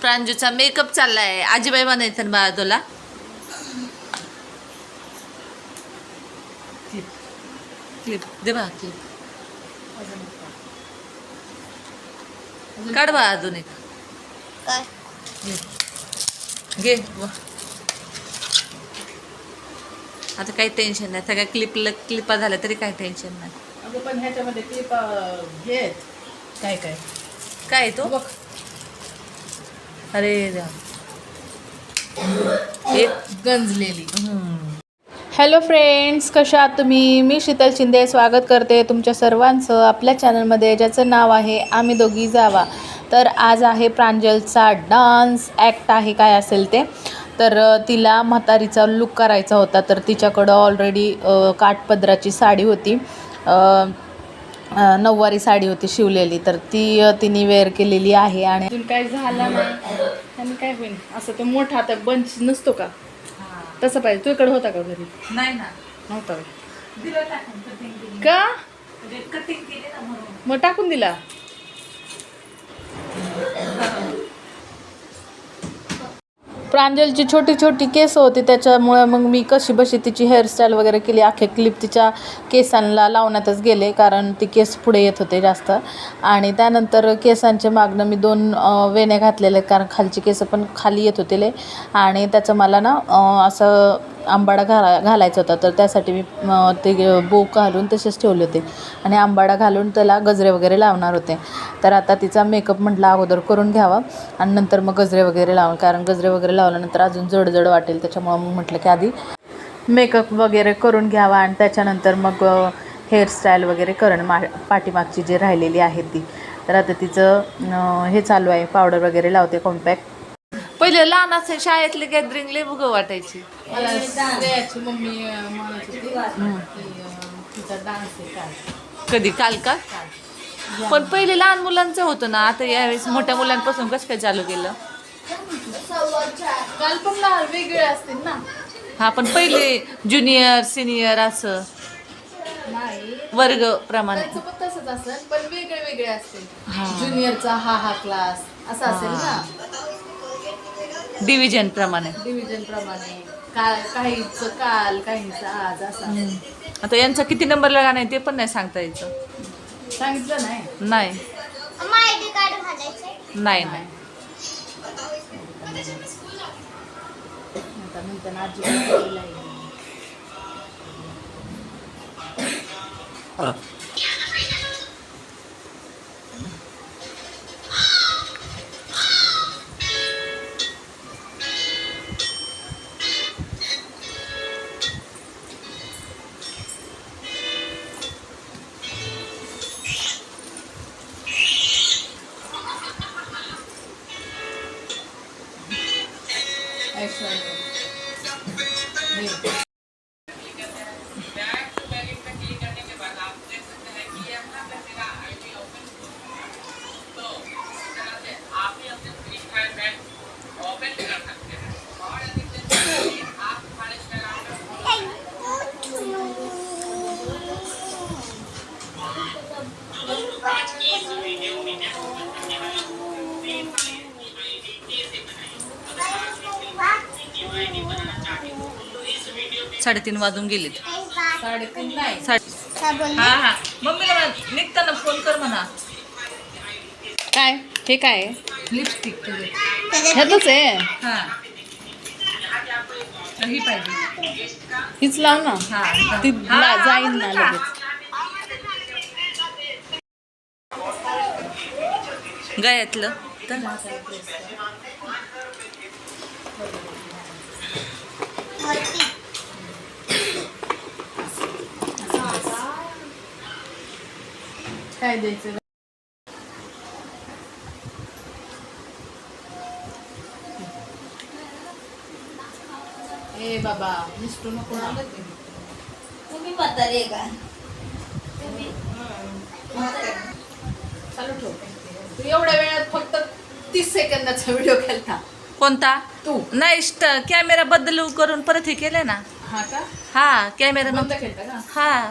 प्रांजूचा makeup चाललाय. आजीबाई म्हणायचं बाळा तुला? क्लिप दे बा क्लिप काढ बा अजून एक. काय? घे. व. आता काही टेन्शन नाही. सगळ्या क्लिप क्लिपा झाल्या तरी काही टेन्शन नाही. अगं पण ह्याच्यामध्ये क्लिप हे आहेत. काय काय? काय आहे तो बघ. अरे एक गंजलेली. हॅलो फ्रेंड्स कशा आहात तुम्ही? मी शीतल शिंदे स्वागत करते तुमच्या सर्वांचं आपल्या चॅनलमध्ये ज्याचं नाव आहे आम्ही दोघी जावा. तर आज आहे प्रांजलचा डान्स ॲक्ट आहे काय असेल ते. तर तिला म्हातारीचा लुक करायचा होता तर तिच्याकडं ऑलरेडी काठपदराची साडी होती. नऊवारी साडी होती शिवलेली तर ती तिने वेअर केलेली आहे आणि अजून काय झालं नाही. आणि काय होईल असं तो मोठा आता बंच नसतो का? तसं पाहिजे. तुझ्याकडे होता का घरी? नाही ना. नव्हता. का? म्हणजे. मग टाकून दिला? प्रांजलची छोटी छोटी केस होती त्याच्यामुळे मग मी कशी बशी तिची हेअरस्टाईल वगैरे केली अख्खे क्लिप तिच्या केसांना लावण्यातच गेले कारण ती केस पुढे येत होते जास्त. आणि त्यानंतर केसांचे मागनं मी दोन वेण्या घातलेले कारण खालची केस पण खाली येत होते आणि त्याचं मला ना असं आंबाडा घाला घालायचा होता तर त्यासाठी मी ते बोक घालून तसेच ठेवले होते. आणि आंबाडा घालून त्याला गजरे वगैरे लावणार होते. तर आता तिचा मेकअप म्हटलं अगोदर करून घ्यावा आणि नंतर मग गजरे वगैरे लावून कारण गजरे वगैरे लावल्यानंतर अजून जडजड वाटेल त्याच्यामुळं मग म्हटलं की आधी मेकअप वगैरे करून घ्यावा आणि त्याच्यानंतर मग हेअरस्टाईल वगैरे करण. मा पाठीमागची जी राहिलेली आहे ती. तर आता तिचं हे चालू आहे पावडर वगैरे लावते कॉम्पॅक्ट पहिले लहान असे शाळेतले गॅदरिंग लय बुग वाटायची. मला श्रेयाची मम्मी अं, म्हणत होती की अं, तिचा डान्स आहे काय कधी? काल का? पण पहिले लहान मुलांचं होतं ना आता यावेळेस मोठ्या मुलांपासून कसं काय चालू केलं? काल पण लहान वेगळे असतील ना. हा पण पहिले ज्युनियर सिनियर असं. नाही. वर्ग प्रमाणे. त्यांचं पण तसंच असेल पण वेगळे वेगळे असतील. हा. ज्युनियरचा हा हा क्लास असं असेल ना. डिव्हिजन प्रमाणे. डिव्हिजन प्रमाणे. काल काहीच काल काहीच आज असं. आता यांचा किती नंबरला गाणं आहे ते पण नाही सांगता यायचं. सांगितलं नाही? नाही. आयडी कार्ड घालायचं नाही नाही. आता म्हणताना आजी बोलायला É isso aí. साडेतीन वाजून गेलेत. साडेतीन नाही. साडे हा हा. मम्मीला म्हण- निघताना फोन कर म्हणा. काय? हे काय लिपस्टिक ह्यातच आहे? हा. ही पाहिजे. हीच लाव ना. हा ती ला- जाईन ना? लगेच. गळ्यातलं. तर काय द्यायचं? ए बाबा मिस्टर नको तुम्ही म्हातारे का? चालू ठेव. तू एवढ्या वेळात फक्त तीस सेकंदाचा व्हिडिओ केलता. कोणता? तू. नाही स्ट कॅमेरा बदलू करून परत हे केलंय ना? हा का? हा कॅमेरा बंद केलता का? हा.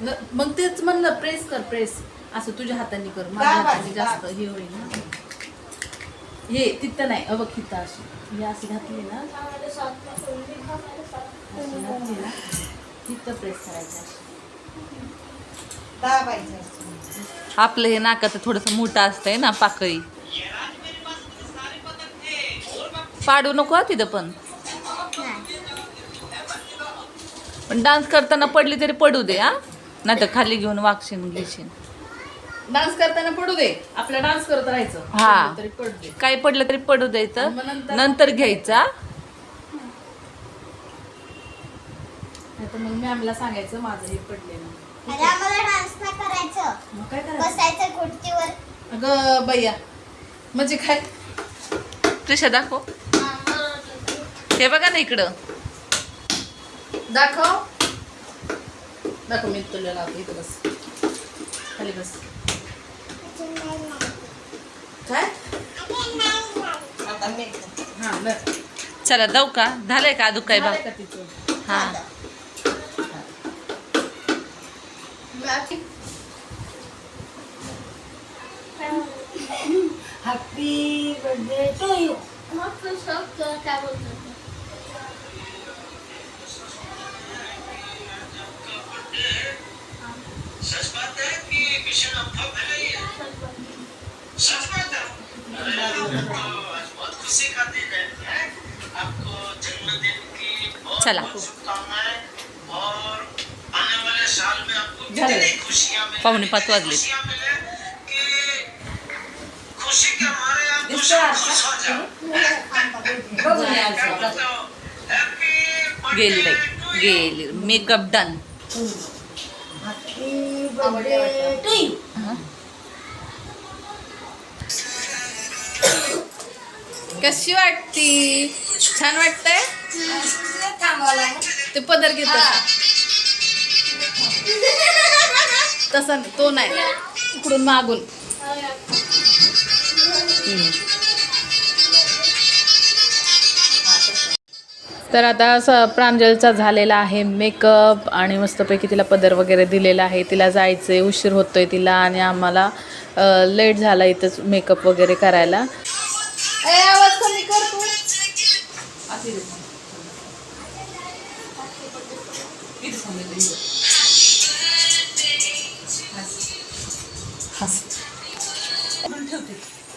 ना मग तेच म्हणलं प्रेस कर प्रेस. असं तुझ्या हाताने कर. माझ्या हाताने जास्त हे होईल ना. हे तिथं नाही अ बघ तिथं अशी. हे अशी घातली ना. अशी घातली ना. तिथं प्रेस करायचं अशी. आपलं हे नाकात थोडंसं मोठं असतंय ना पाकळी. पाडू नको हा तिथं पण. पण डान्स करताना पडली तरी पडू दे हा. नाही तर खाली घेऊन वागशीन घेशीन. डान्स करताना पडू दे. आपला डान्स करत राहायचं. हा. पडलं तरी पडू दे. काही पडलं तरी पडू द्यायचं. मग नंतर- नंतर घ्यायचा नाहीतर मग मॅमला सांगायचं माझं हे पडलेलं अरे आम्हाला डान्स नाही करायचं. मग काय करायचं? बसायचं खुर्चीवर. अगं बయ్యా म्हणजे काय? त्रिशा दाखव. हे बघा ना इकडं. दाखव. दाखव मी तुला लावतो इथं बस खाली बस काय हा बरं. चला जाऊ का झालंय का अजून काय बघ झालं का तिचं? हा? हॅपी बर्थडे टू यू काय बोलतो कि मिशन अफवाह फैलाई सच बात है तो आज बहुत खुशी का दिन है आपको जन्मदिन की बहुत चला। बहुत शुभकामनाएँ और आने वाले साल में आपको कितनी खुशियाँ मिले पावणे पाच खुशियाँ मिले कि खुशी के मारे आप खुश खुश हो। जाओ क्या बोलते हो हैप्पी गेली बाई गेली। Makeup done. कशी वाटती? छान वाटतंय? ते पदर घेत तसा. नाही तो नाही. इकडून मागून. तर आता असं प्रांजलचा झालेला आहे मेकअप आणि मस्तपैकी तिला पदर वगैरे दिलेला आहे. तिला जायचं आहे उशीर होतोय तिला आणि आम्हाला लेट झाला इथंच मेकअप वगैरे करायला.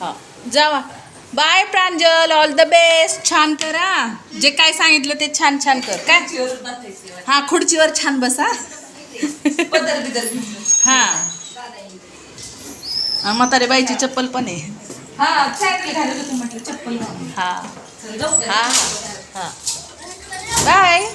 हा जावा. Bye Pranjal all the best छान करा जे काय सांगितलं ते छान छान कर. काय? हा खुर्चीवर छान बसा हा. हा, म्हातारे बाईची चप्पल पण आहे. हा हा. हा हा. बाय.